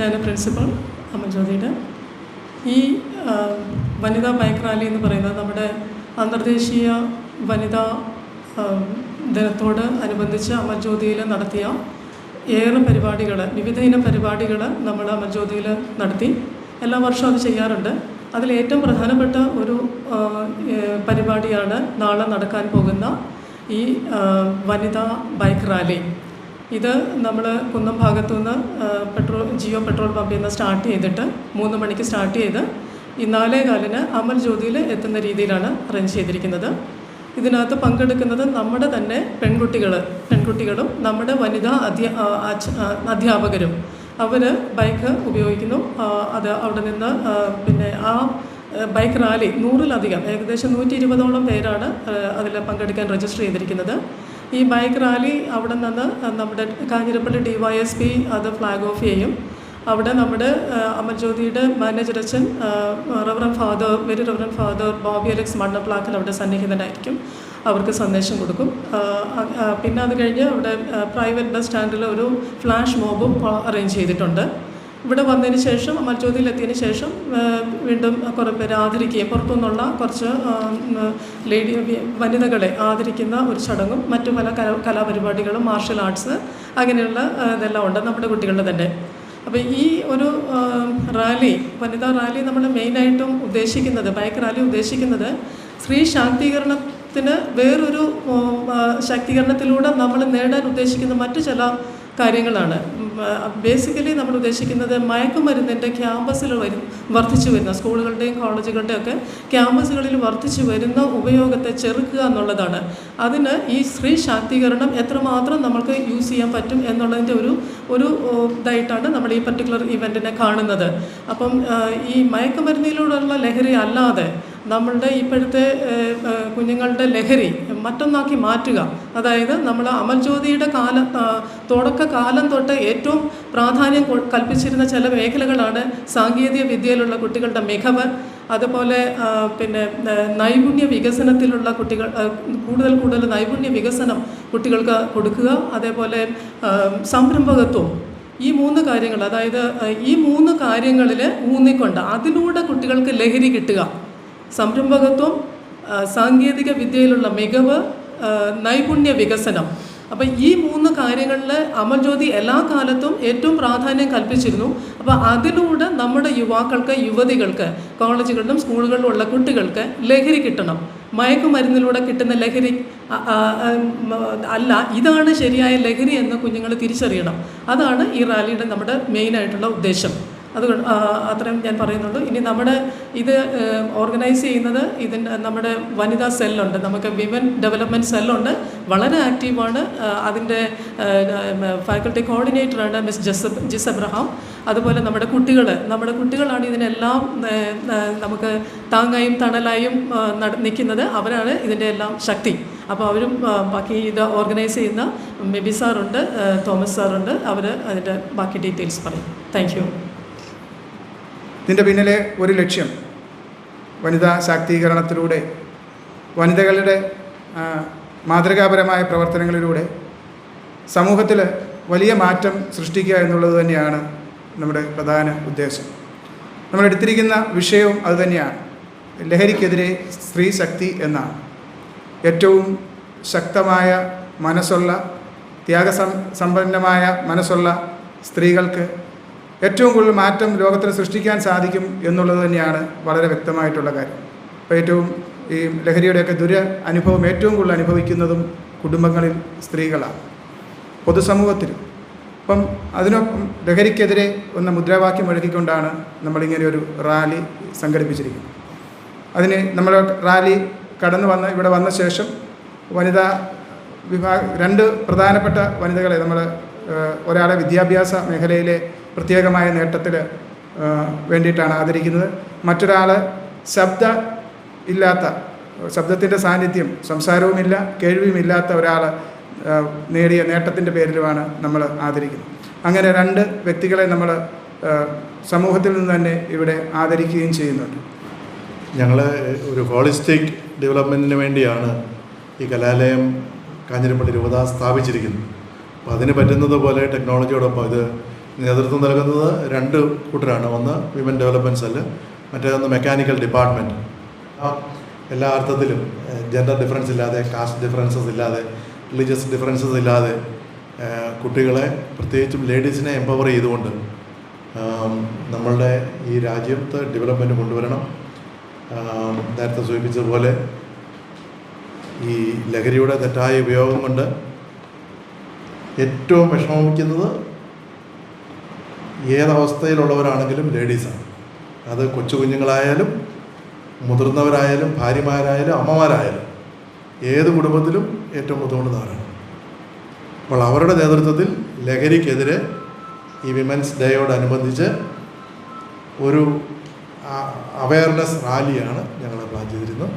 ഞാൻ പ്രിൻസിപ്പൽ അമ്മജ്യോതിയുടെ ഈ വനിതാ ബൈക്ക് റാലി എന്ന് പറയുന്നത് നമ്മുടെ അന്തർദേശീയ വനിതാ ദിനത്തോട് അനുബന്ധിച്ച് അമർജ്യോതിയിൽ നടത്തിയ ഏറെ പരിപാടികൾ വിവിധ ഇനം പരിപാടികൾ നമ്മൾ അമർജ്യോതിയിൽ നടത്തി. എല്ലാ വർഷവും അത് ചെയ്യാറുണ്ട്. അതിൽ ഏറ്റവും പ്രധാനപ്പെട്ട ഒരു പരിപാടിയാണ് നാളെ നടക്കാൻ പോകുന്ന ഈ വനിതാ ബൈക്ക് റാലി ഇത് നമ്മൾ കുന്നം ഭാഗത്തു നിന്ന് പെട്രോൾ ജിയോ പെട്രോൾ പമ്പിൽ നിന്ന് സ്റ്റാർട്ട് ചെയ്തിട്ട് മൂന്ന് മണിക്ക് സ്റ്റാർട്ട് ചെയ്ത് ഈ നാലേ കാലിന് അമൽ ജ്യോതിയിൽ എത്തുന്ന രീതിയിലാണ് അറേഞ്ച് ചെയ്തിരിക്കുന്നത്. ഇതിനകത്ത് പങ്കെടുക്കുന്നത് നമ്മുടെ തന്നെ പെൺകുട്ടികൾ പെൺകുട്ടികളും നമ്മുടെ വനിതാ അധ്യാ അധ്യാപകരും. അവർ ബൈക്ക് ഉപയോഗിക്കുന്നു. അത് അവിടെ നിന്ന് പിന്നെ ആ, ബൈക്ക് റാലി നൂറിലധികം ഏകദേശം നൂറ്റി ഇരുപതോളം പേരാണ് അതിൽ പങ്കെടുക്കാൻ രജിസ്റ്റർ ചെയ്തിരിക്കുന്നത്. ഈ ബൈക്ക് റാലി അവിടെ നിന്ന് നമ്മുടെ Kanjirappally D Y S P അത് ഫ്ലാഗ് ഓഫ് ചെയ്യും. അവിടെ നമ്മുടെ അമർജ്യോതിയുടെ മാനേജർ അച്ഛൻ reverend father very reverend father Bobby Alex Mannaplackal അവിടെ സന്നിഹിതനായിരിക്കും. അവർക്ക് സന്ദേശം കൊടുക്കും. പിന്നെ അത് കഴിഞ്ഞ് അവിടെ പ്രൈവറ്റ് ബസ് സ്റ്റാൻഡിൽ ഒരു ഫ്ലാഷ് മോബും അറേഞ്ച് ചെയ്തിട്ടുണ്ട്. ഇവിടെ വന്നതിന് ശേഷം മൽജ്യോതിയിലെത്തിയതിന് ശേഷം വീണ്ടും കുറേ പേര് ആദരിക്കുകയും പുറത്തുനിന്നുള്ള കുറച്ച് ലേഡി വനിതകളെ ആദരിക്കുന്ന ഒരു ചടങ്ങും മറ്റു പല കല കലാപരിപാടികളും മാർഷൽ ആർട്സ് അങ്ങനെയുള്ള ഇതെല്ലാം ഉണ്ട് നമ്മുടെ കുട്ടികളുടെ തന്നെ. അപ്പോൾ ഈ ഒരു റാലി വനിതാ റാലി നമ്മൾ മെയിനായിട്ടും ഉദ്ദേശിക്കുന്നത് ബൈക്ക് റാലി ഉദ്ദേശിക്കുന്നത് സ്ത്രീ ശാക്തീകരണത്തിന് വേറൊരു ശാക്തീകരണത്തിലൂടെ നമ്മൾ നേടാൻ ഉദ്ദേശിക്കുന്ന മറ്റു ചില കാര്യങ്ങളാണ്. ബേസിക്കലി നമ്മൾ ഉദ്ദേശിക്കുന്നത് മയക്കുമരുന്നിന്റെ ക്യാമ്പസിൽ വരും വർദ്ധിച്ചു വരുന്ന സ്കൂളുകളുടെയും കോളേജുകളുടെയും ഒക്കെ ക്യാമ്പസുകളിൽ വർദ്ധിച്ചു വരുന്ന ഉപയോഗത്തെ ചെറുക്കുക എന്നുള്ളതാണ്. അതിന് ഈ സ്ത്രീ ശാക്തീകരണം എത്രമാത്രം നമുക്ക് യൂസ് ചെയ്യാൻ പറ്റും എന്നുള്ളതിന്റെ ഒരു ഒരു ഇതായിട്ടാണ് നമ്മൾ ഈ പർട്ടിക്കുലർ ഇവന്റിനെ കാണുന്നത്. അപ്പം ഈ മയക്കുമരുന്നിലൂടെയുള്ള ലഹരി അല്ലാതെ നമ്മളുടെ ഇപ്പോഴത്തെ കുഞ്ഞുങ്ങളുടെ ലഹരി മറ്റൊന്നാക്കി മാറ്റുക. അതായത് നമ്മൾ അമൽ ജ്യോതിയുടെ കാല തുടക്കകാലം തുടക്ക കാലം തൊട്ട് ഏറ്റവും പ്രാധാന്യം കൽപ്പിച്ചിരുന്ന ചില മേഖലകളാണ് സാങ്കേതിക വിദ്യയിലുള്ള കുട്ടികളുടെ മികവ് അതുപോലെ പിന്നെ നൈപുണ്യ വികസനത്തിലുള്ള കുട്ടികൾ കൂടുതൽ കൂടുതൽ നൈപുണ്യ വികസനം കുട്ടികൾക്ക് കൊടുക്കുക അതേപോലെ സംരംഭകത്വം. ഈ മൂന്ന് കാര്യങ്ങൾ അതായത് ഈ മൂന്ന് കാര്യങ്ങളിൽ ഊന്നിക്കൊണ്ട് അതിലൂടെ കുട്ടികൾക്ക് ലഹരി കിട്ടുക. സംരംഭകത്വം സാങ്കേതിക വിദ്യയിലുള്ള മികവ് നൈപുണ്യ വികസനം. അപ്പം ഈ മൂന്ന് കാര്യങ്ങളിൽ അമൽജ്യോതി എല്ലാ കാലത്തും ഏറ്റവും പ്രാധാന്യം കൽപ്പിച്ചിരുന്നു. അപ്പോൾ അതിലൂടെ നമ്മുടെ യുവാക്കൾക്ക് യുവതികൾക്ക് കോളേജുകളിലും സ്കൂളുകളിലും ഉള്ള കുട്ടികൾക്ക് ലഹരി കിട്ടണം. മയക്കുമരുന്നിലൂടെ കിട്ടുന്ന ലഹരി അല്ല ഇതാണ് ശരിയായ ലഹരി എന്ന് കുഞ്ഞുങ്ങൾ തിരിച്ചറിയണം. അതാണ് ഈ റാലിയുടെ നമ്മുടെ മെയിനായിട്ടുള്ള ഉദ്ദേശം. അതുകൊണ്ട് അത്രയും ഞാൻ പറയുന്നുള്ളൂ. ഇനി നമ്മുടെ ഇത് ഓർഗനൈസ് ചെയ്യുന്നത് ഇതിന്റെ നമ്മുടെ വനിതാ സെല്ലുണ്ട്. നമുക്ക് വിമൻ ഡെവലപ്മെന്റ് സെല്ലുണ്ട്. വളരെ ആക്റ്റീവാണ് അതിന്റെ ഫാക്കൽറ്റി കോർഡിനേറ്ററാണ് മിസ് ജസബ് ജിസ് എബ്രഹാം അതുപോലെ നമ്മുടെ കുട്ടികൾ നമ്മുടെ കുട്ടികളാണ് ഇതിനെല്ലാം നമുക്ക് താങ്ങായും തണലായും നിൽക്കുന്നത്. അവരാണ് ഇതിന്റെ എല്ലാം ശക്തി. അപ്പോൾ അവരും ബാക്കി ഇത് ഓർഗനൈസ് ചെയ്യുന്ന മെബി സാറുണ്ട് തോമസ് സാറുണ്ട്. അവർ അതിന്റെ ബാക്കി ഡീറ്റെയിൽസ് പറയും. താങ്ക് ഇതിന്റെ പിന്നിലെ ഒരു ലക്ഷ്യം വനിതാ ശാക്തീകരണത്തിലൂടെ വനിതകളുടെ മാതൃകാപരമായ പ്രവർത്തനങ്ങളിലൂടെ സമൂഹത്തിൽ വലിയ മാറ്റം സൃഷ്ടിക്കുക എന്നുള്ളത് തന്നെയാണ് നമ്മുടെ പ്രധാന ഉദ്ദേശം. നമ്മൾ എടുത്തിരിക്കുന്ന വിഷയവും അതുതന്നെയാണ് ലഹരിക്കെതിരെ സ്ത്രീ ശക്തി എന്നാണ്. ഏറ്റവും ശക്തമായ മനസ്സുള്ള ത്യാഗസം സമ്പന്നമായ മനസ്സുള്ള സ്ത്രീകൾക്ക് ഏറ്റവും കൂടുതൽ മാറ്റം ലോകത്തിന് സൃഷ്ടിക്കാൻ സാധിക്കും എന്നുള്ളത് തന്നെയാണ് വളരെ വ്യക്തമായിട്ടുള്ള കാര്യം. അപ്പോൾ ഏറ്റവും ഈ ലഹരിയുടെയൊക്കെ ദുര അനുഭവം ഏറ്റവും കൂടുതൽ അനുഭവിക്കുന്നതും കുടുംബങ്ങളിൽ സ്ത്രീകളാണ്. പൊതുസമൂഹത്തിൽ. അപ്പം അതിനൊപ്പം ലഹരിക്കെതിരെ ഒന്ന് മുദ്രാവാക്യം എഴുതിക്കൊണ്ടാണ് നമ്മളിങ്ങനെ ഒരു റാലി സംഘടിപ്പിച്ചിരിക്കുന്നത്. അതിന് നമ്മൾ റാലി കടന്നു വന്ന് ഇവിടെ വന്ന ശേഷം വനിതാ വിഭാഗ രണ്ട് പ്രധാനപ്പെട്ട വനിതകളെ നമ്മൾ ഒരാളെ വിദ്യാഭ്യാസ മേഖലയിലെ പ്രത്യേകമായ നേട്ടത്തിൽ വേണ്ടിയിട്ടാണ് ആദരിക്കുന്നത്. മറ്റൊരാൾ ശബ്ദ ഇല്ലാത്ത ശബ്ദത്തിന്റെ സാന്നിധ്യം സംസാരവുമില്ല കേൾവിയുമില്ലാത്ത ഒരാൾ നേടിയ നേട്ടത്തിന്റെ പേരിലുമാണ് നമ്മൾ ആദരിക്കുന്നത്. അങ്ങനെ രണ്ട് വ്യക്തികളെ നമ്മൾ സമൂഹത്തിൽ നിന്ന് തന്നെ ഇവിടെ ആദരിക്കുകയും ചെയ്യുന്നുണ്ട്. ഞങ്ങൾ ഒരു ഹോളിസ്റ്റിക് ഡെവലപ്മെന്റിന് വേണ്ടിയാണ് ഈ കലാലയം കാഞ്ഞിരപ്പള്ളി രൂപത സ്ഥാപിച്ചിരിക്കുന്നത്. അപ്പോൾ അതിന് പറ്റുന്നത് പോലെ ടെക്നോളജിയോടൊപ്പം ഇത് നേതൃത്വം നൽകുന്നത് രണ്ട് കൂട്ടരാണ്. ഒന്ന് വിമൻ ഡെവലപ്മെന്റ് സെല്ല് മറ്റേതൊന്ന് മെക്കാനിക്കൽ ഡിപ്പാർട്ട്മെന്റ് എല്ലാ അർത്ഥത്തിലും ജെൻഡർ ഡിഫറൻസ് ഇല്ലാതെ കാസ്റ്റ് ഡിഫറൻസസ് ഇല്ലാതെ റിലീജിയസ് ഡിഫറൻസസ് ഇല്ലാതെ കുട്ടികളെ പ്രത്യേകിച്ചും ലേഡീസിനെ എംപവർ ചെയ്തുകൊണ്ട് നമ്മളുടെ ഈ രാജ്യത്ത് ഡെവലപ്മെന്റ് കൊണ്ടുവരണം. നേരത്തെ സൂചിപ്പിച്ചതുപോലെ ഈ ലഹരിയുടെ തെറ്റായ ഉപയോഗം കൊണ്ട് ഏറ്റവും വിഷമിക്കുന്നത് ഏതവസ്ഥയിലുള്ളവരാണെങ്കിലും ലേഡീസാണ്. അത് കൊച്ചു കുഞ്ഞുങ്ങളായാലും മുതിർന്നവരായാലും ഭാര്യമാരായാലും അമ്മമാരായാലും ഏത് കുടുംബത്തിലും ഏറ്റവും ബുദ്ധിമുട്ടുന്നവരാണ്. അപ്പോൾ അവരുടെ നേതൃത്വത്തിൽ ലഹരിക്കെതിരെ ഈ വിമൻസ് ഡേയോടനുബന്ധിച്ച് ഒരു അവയർനെസ് റാലിയാണ് ഞങ്ങൾ പ്ലാൻ ചെയ്തിരുന്നത്.